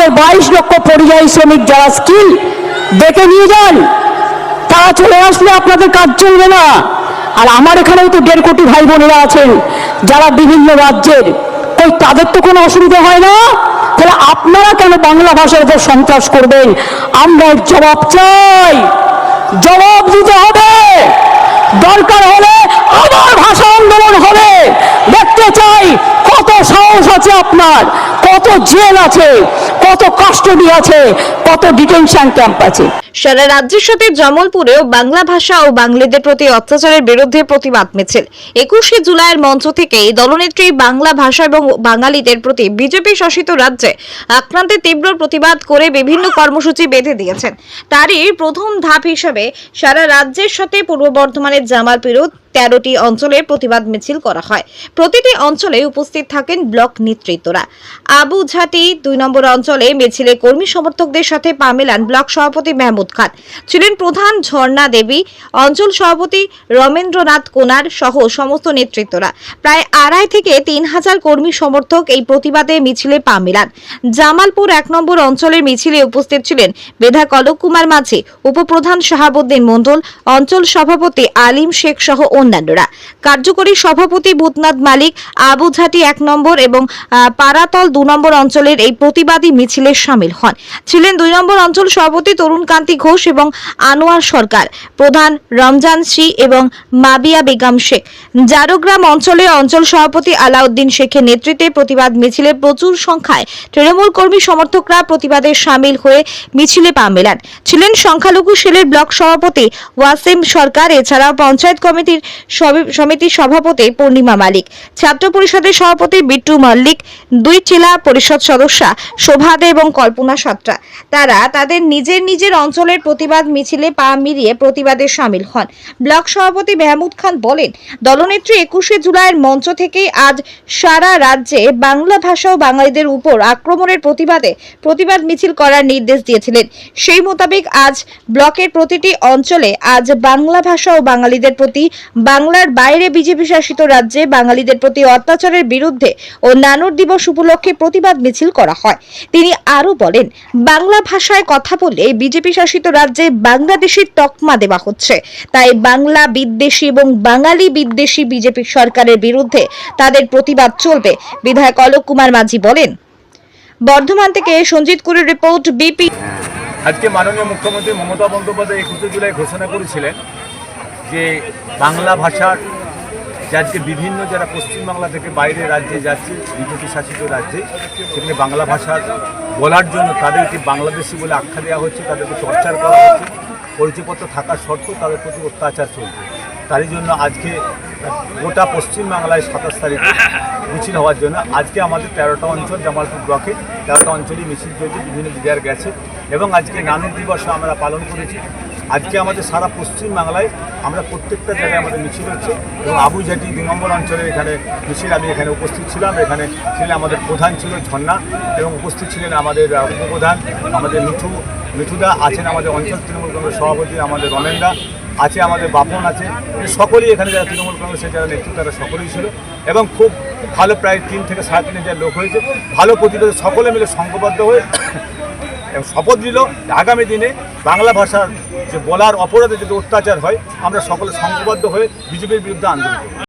আমাদের বাইশ লক্ষ পরিযায়ী শ্রমিক যারা স্কিল ডেকে নিয়ে যান, তারা চলে আসলে আপনাদের কাজ চলবে না। আর আমার এখানেও তো দেড় কোটি ভাই বোনেরা আছেন, যারা বিভিন্ন রাজ্যের ওই তাদের তো কোনো অসুবিধা হয় না? তাহলে আপনারা কেন বাংলা ভাষার উপর সন্ত্রাস করবেন? আমরা জবাব চাই। জবাব দিতে হবে। দরকার হলে আবার ভাষা আন্দোলন হবে। দেখতে চাই কত সাহস আছে আপনার, কত জেল আছে। কত কাস্টডি আছে কত ডিটেনশন ক্যাম্প আছে। সারা রাজ্যের সাথে জামালপুরেও বাংলা ভাষা ও বাঙালিদের প্রতি অত্যাচারের বিরুদ্ধে প্রতিবাদ মিছিল। একুশে জুলাইয়ের মঞ্চ থেকে এই দলনেত্রী বাংলা ভাষা এবং বাঙালিদের প্রতি বিজেপি শাসিত রাজ্যে আক্রান্তের তীব্র প্রতিবাদ করে বিভিন্ন কর্মসূচি বেঁধে দিয়েছেন। তারই প্রথম ধাপ হিসেবে সারা রাজ্যের সাথে পূর্ব বর্ধমানের জামালপুরেও তেরোটি অঞ্চলে প্রতিবাদ মিছিল করা হয়। প্রতিটি অঞ্চলে উপস্থিত থাকেন ব্লক নেতৃত্বরা। আবু ঝাটি দুই নম্বর অঞ্চলে মিছিলে কর্মী সমর্থকদের সাথে পা মেলান ব্লক সভাপতি মেহমুদ খান ছিলেন প্রধান ঝর্ণা দেবী, অঞ্চল সভাপতি রমেন্দ্রনাথ কোনার সহ সমস্ত নেতৃত্বরা। প্রায় আড়াই থেকে তিন হাজার কর্মী সমর্থক এই প্রতিবাদে মিছিলে পা মেলান। জামালপুর এক নম্বর অঞ্চলের মিছিলে উপস্থিত ছিলেন বিধায়ক অলোক কুমার মাঝি, উপপ্রধান শাহাবুদ্দিন মণ্ডল, অঞ্চল সভাপতি আলিম শেখ সহ অন্যান্যরা। কার্যকরী সভাপতি ভূতনাথ মালিক, আবুঝাটি এক নম্বর এবং পারাতল দু নম্বর অঞ্চলের এই প্রতিবাদী মিছিলে সামিল হন। ছিলেন দুই নম্বর অঞ্চল সভাপতি তরুণ ঘোষ এবং আনোয়ার সরকার, প্রধান রমজান শ্রী এবং মাবিয়া বেগম শেখ। জারোগ্রাম অঞ্চলে অঞ্চল সভাপতি আলাউদ্দিন শেখের নেতৃত্বে প্রতিবাদ মিছিলে প্রচুর সংখ্যায় তৃণমূল কর্মী সমর্থকরা প্রতিবাদে সামিল হয়ে মিছিলে পা মেলান। ছিলেন সংখ্যালঘু সেলের ব্লক সভাপতি ওয়াসিম সরকার, এছাড়াও পঞ্চায়েত কমিটির সমিতির সভাপতি পূর্ণিমা মালিক, ছাত্র পরিষদের সভাপতি বিট্টু মল্লিক, দুই জেলা পরিষদ সদস্যা শোভা দে এবং কল্পনা সাত্রা। তারা তাদের নিজের নিজের অঞ্চলের প্রতিবাদ মিছিলে পা মিলিয়ে প্রতিবাদে সামিল হন। ব্লক সভাপতি মেহমুদ খান বলেন, দলনেত্রী একুশে জুলাইয়ের মঞ্চ থেকেই আজ সারা রাজ্যে বাংলা ভাষা ও বাঙালিদের উপর আক্রমণের প্রতিবাদে প্রতিবাদ মিছিল করার নির্দেশ দিয়েছিলেন। সেই মোতাবেক আজ ব্লকের প্রতিটি অঞ্চলে আজ বাংলা ভাষা ও বাঙালিদের প্রতি, বাংলার বাইরে বিজেপি শাসিত রাজ্যে বাঙালিদের প্রতি অত্যাচারের বিরুদ্ধে ও নানুর দিবস উপলক্ষে প্রতিবাদ মিছিল করা হয়। তিনি আরও বলেন, বাংলা ভাষায় কথা বলে বিজেপি শাসিত রাজ্যে বাংলাদেশের তকমা দেওয়া হচ্ছে। তাই বাংলা বিদ্বেষী এবং বাঙালি বিদ্বেষী বিজেপি সরকারের বিরুদ্ধে তাদের প্রতিবাদ চলবে, বিধায়ক অলোক কুমার মাঝি বলেন। বর্ধমান থেকে সঞ্জিত কুরের রিপোর্ট, বিপি। আজকে মাননীয় মুখ্যমন্ত্রী মমতা বন্দ্যোপাধ্যায় একুশে জুলাই ঘোষণা করেছিলেন যে বাংলা ভাষার যে বিভিন্ন যারা পশ্চিমবাংলা থেকে বাইরে রাজ্যে যাচ্ছে, বিজেপি শাসিত রাজ্যে, সেখানে বাংলা ভাষা বলার জন্য তাদেরকে বাংলাদেশি বলে আখ্যা দেওয়া হচ্ছে, তাদেরকে টর্চার করা হচ্ছে। পরিচয়পত্র থাকার সত্ত্বেও তাদের প্রতি অত্যাচার চলছে। তারই জন্য আজকে গোটা পশ্চিমবাংলায় সাতাশ তারিখে মিছিল হওয়ার জন্য। আজকে আমাদের তেরোটা অঞ্চল, জামালপুর ব্লকে তেরোটা অঞ্চলেই মিছিল চলছে, বিভিন্ন জায়গায় গেছে। এবং আজকে নানুর দিবস আমরা পালন করেছি। আজকে আমাদের সারা পশ্চিম বাংলায় আমরা প্রত্যেকটা জায়গায় আমাদের মিছিল হচ্ছে এবং আবুঝাটি দু নম্বর অঞ্চলের এখানে মিছিল আমি এখানে উপস্থিত ছিলাম। এখানে ছিলেন আমাদের প্রধান ছিল ঝর্ণা এবং উপস্থিত ছিলেন আমাদের উপপ্রধান আমাদের মিঠু মিঠুদা আছেন আমাদের অঞ্চল তৃণমূল কংগ্রেস সভাপতি আমাদের রমেনদা আছে, আমাদের বাপন আছে। সকলেই এখানে যারা তৃণমূল কংগ্রেসের যারা নেতৃত্ব তারা সকলেই ছিল এবং খুব ভালো প্রায় তিন থেকে সাড়ে তিন হাজার লোক হয়েছে। ভালো প্রতিবাদে সকলে মিলে সংঘবদ্ধ হয়ে এবং শপথ নিল আগামী দিনে বাংলা ভাষার যে বলার অপরাধে যদি অত্যাচার হয়, আমরা সকলে সংঘবদ্ধ হয়ে বিজেপির বিরুদ্ধে আন্দোলন